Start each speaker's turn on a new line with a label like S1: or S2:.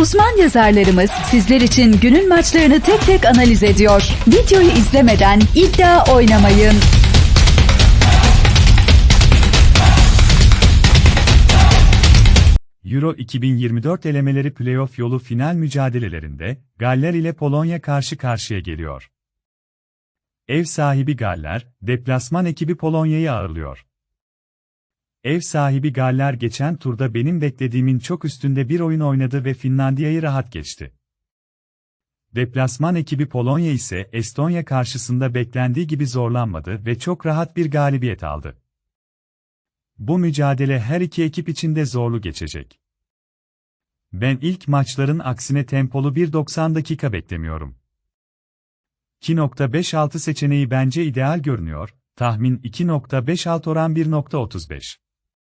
S1: Uzman yazarlarımız sizler için günün maçlarını tek tek analiz ediyor. Videoyu izlemeden iddia oynamayın.
S2: Euro 2024 elemeleri playoff yolu final mücadelelerinde Galler ile Polonya karşı karşıya geliyor. Ev sahibi Galler, deplasman ekibi Polonya'yı ağırlıyor. Ev sahibi Galler geçen turda benim beklediğimin çok üstünde bir oyun oynadı ve Finlandiya'yı rahat geçti. Deplasman ekibi Polonya ise Estonya karşısında beklendiği gibi zorlanmadı ve çok rahat bir galibiyet aldı. Bu mücadele her iki ekip için de zorlu geçecek. Ben ilk maçların aksine tempolu bir 90 dakika beklemiyorum. 2.56 seçeneği bence ideal görünüyor, tahmin 2.56 oran 1.35.